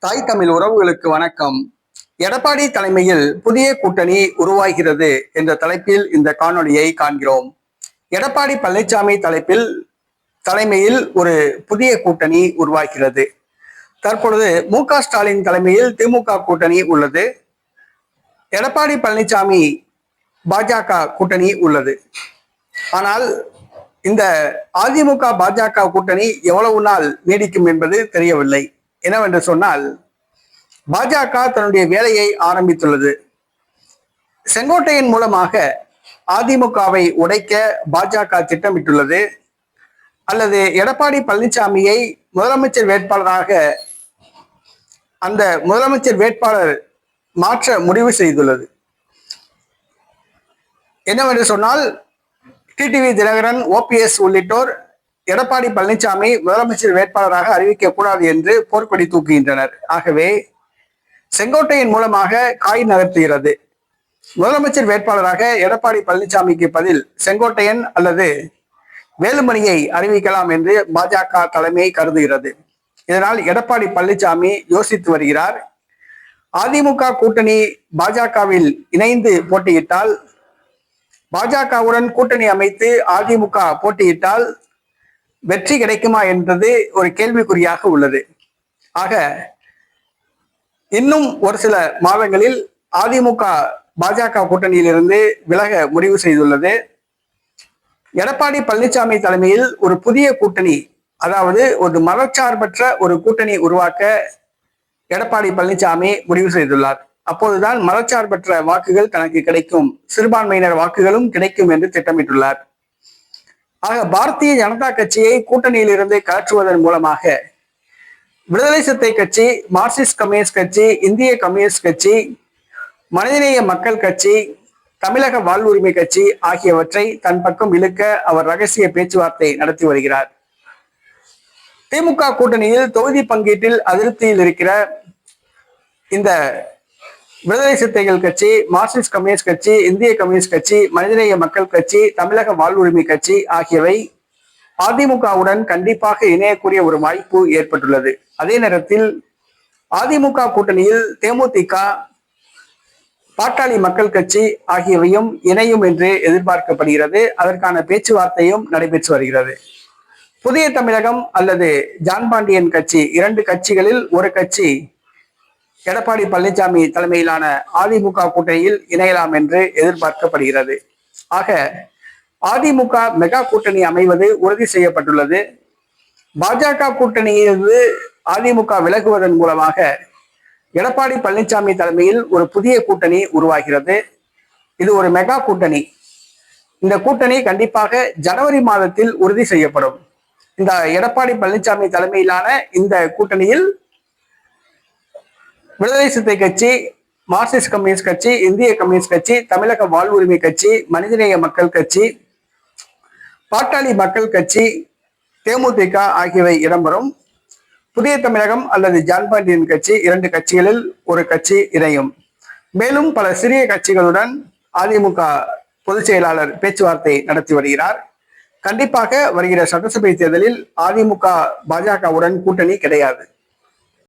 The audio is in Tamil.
தாய் தமிழ் உறவுகளுக்கு வணக்கம். எடப்பாடி தலைமையில் புதிய கூட்டணி உருவாகிறது என்ற தலைப்பில் இந்த காணொலியை காண்கிறோம். எடப்பாடி பழனிசாமி தலைப்பில் தலைமையில் ஒரு புதிய கூட்டணி உருவாகிறது. தற்பொழுது மு க ஸ்டாலின் தலைமையில் திமுக கூட்டணி உள்ளது. எடப்பாடி பழனிசாமி பாஜக கூட்டணி உள்ளது. ஆனால் இந்த அதிமுக பாஜக கூட்டணி எவ்வளவு நாள் நீடிக்கும் என்பது தெரியவில்லை. என்னவென்று சொன்னால் பாஜக தன்னுடைய வேலையை ஆரம்பித்துள்ளது. செங்கோட்டையின் மூலமாக அதிமுகவை உடைக்க பாஜக திட்டமிட்டுள்ளது. அல்லது எடப்பாடி பழனிசாமியை முதலமைச்சர் வேட்பாளராக அந்த முதலமைச்சர் வேட்பாளர் மாற்ற முடிவு செய்துள்ளது. என்னவென்று சொன்னால் டிடிவி தினகரன் ஓபிஎஸ் உள்ளிட்டோர் எடப்பாடி பழனிசாமி முதலமைச்சர் வேட்பாளராக அறிவிக்க கூடாது என்று போர்க்கொடி தூக்குகின்றனர். ஆகவே செங்கோட்டையின் மூலமாக காய் நகர்த்துகிறது. முதலமைச்சர் வேட்பாளராக எடப்பாடி பழனிசாமிக்கு பதில் செங்கோட்டையன் அல்லது வேலுமணியை அறிவிக்கலாம் என்று பாஜக தலைமை கருதுகிறது. இதனால் எடப்பாடி பழனிசாமி யோசித்து வருகிறார். அதிமுக கூட்டணி பாஜகவில் இணைந்து போட்டியிட்டால் பாஜகவுடன் கூட்டணி அமைத்து அதிமுக போட்டியிட்டால் வெற்றி கிடைக்குமா என்பது ஒரு கேள்விக்குறியாக உள்ளது. ஆக இன்னும் ஒரு சில மாதங்களில் அதிமுக பாஜக கூட்டணியிலிருந்து விலக முடிவு செய்துள்ளது. எடப்பாடி பழனிசாமி தலைமையில் ஒரு புதிய கூட்டணி அதாவது ஒரு மதச்சார்பற்ற ஒரு கூட்டணி உருவாக்க எடப்பாடி பழனிசாமி முடிவு செய்துள்ளார். அப்போதுதான் மதச்சார்பற்ற வாக்குகள் தனக்கு கிடைக்கும் சிறுபான்மையினர் வாக்குகளும் கிடைக்கும் என்று திட்டமிட்டுள்ளார். ஆக பாரதிய ஜனதா கட்சியை கூட்டணியிலிருந்து கலற்றுவதன் மூலமாக விடுதலை சிறுத்தை கட்சி மார்க்சிஸ்ட் கம்யூனிஸ்ட் கட்சி இந்திய கம்யூனிஸ்ட் கட்சி மனிதநேய மக்கள் கட்சி தமிழக வாழ்வுரிமை கட்சி ஆகியவற்றை தன் பக்கம் இழுக்க அவர் ரகசிய பேச்சுவார்த்தை நடத்தி வருகிறார். திமுக கூட்டணியில் தொகுதி பங்கீட்டில் அதிருப்தியில் இருக்கிற இந்த விடுதலை சிறுத்தைகள் கட்சி மார்க்சிஸ்ட் கம்யூனிஸ்ட் கட்சி இந்திய கம்யூனிஸ்ட் கட்சி மனிதநேய மக்கள் கட்சி தமிழக வாழ்வுரிமை கட்சி ஆகியவை அதிமுகவுடன் கண்டிப்பாக இணையக்கூடிய ஒரு வாய்ப்பு ஏற்பட்டுள்ளது. அதே நேரத்தில் அதிமுக கூட்டணியில் தேமுதிக பாட்டாளி மக்கள் கட்சி ஆகியவையும் இணையும் என்று எதிர்பார்க்கப்படுகிறது. அதற்கான பேச்சுவார்த்தையும் நடைபெற்று வருகிறது. புதிய தமிழகம் அல்லது ஜான் பாண்டியன் கட்சி இரண்டு கட்சிகளில் ஒரு கட்சி எடப்பாடி பழனிசாமி தலைமையிலான அதிமுக கூட்டணியில் இணையலாம் என்று எதிர்பார்க்கப்படுகிறது. ஆக அதிமுக மெகா கூட்டணி அமைவது உறுதி செய்யப்பட்டுள்ளது. பாஜக கூட்டணியிலிருந்து அதிமுக விலகுவதன் மூலமாக எடப்பாடி பழனிசாமி தலைமையில் ஒரு புதிய கூட்டணி உருவாகிறது. இது ஒரு மெகா கூட்டணி. இந்த கூட்டணி கண்டிப்பாக ஜனவரி மாதத்தில் உறுதி செய்யப்படும். இந்த எடப்பாடி பழனிசாமி தலைமையிலான இந்த கூட்டணியில் விடுதலை சிறுத்தை கட்சி மார்க்சிஸ்ட் கம்யூனிஸ்ட் கட்சி இந்திய கம்யூனிஸ்ட் கட்சி தமிழக வாழ்வுரிமை கட்சி மனிதநேய மக்கள் கட்சி பாட்டாளி மக்கள் கட்சி தேமுதிக ஆகியவை இடம்பெறும். புதிய தமிழகம் அல்லது ஜான் பாண்டியன் கட்சி இரண்டு கட்சிகளில் ஒரு கட்சி இணையும். மேலும் பல சிறிய கட்சிகளுடன் அதிமுக பொதுச் செயலாளர் பேச்சுவார்த்தை நடத்தி வருகிறார். கண்டிப்பாக வருகிற சட்டசபை தேர்தலில் அதிமுக பாஜகவுடன் கூட்டணி கிடையாது.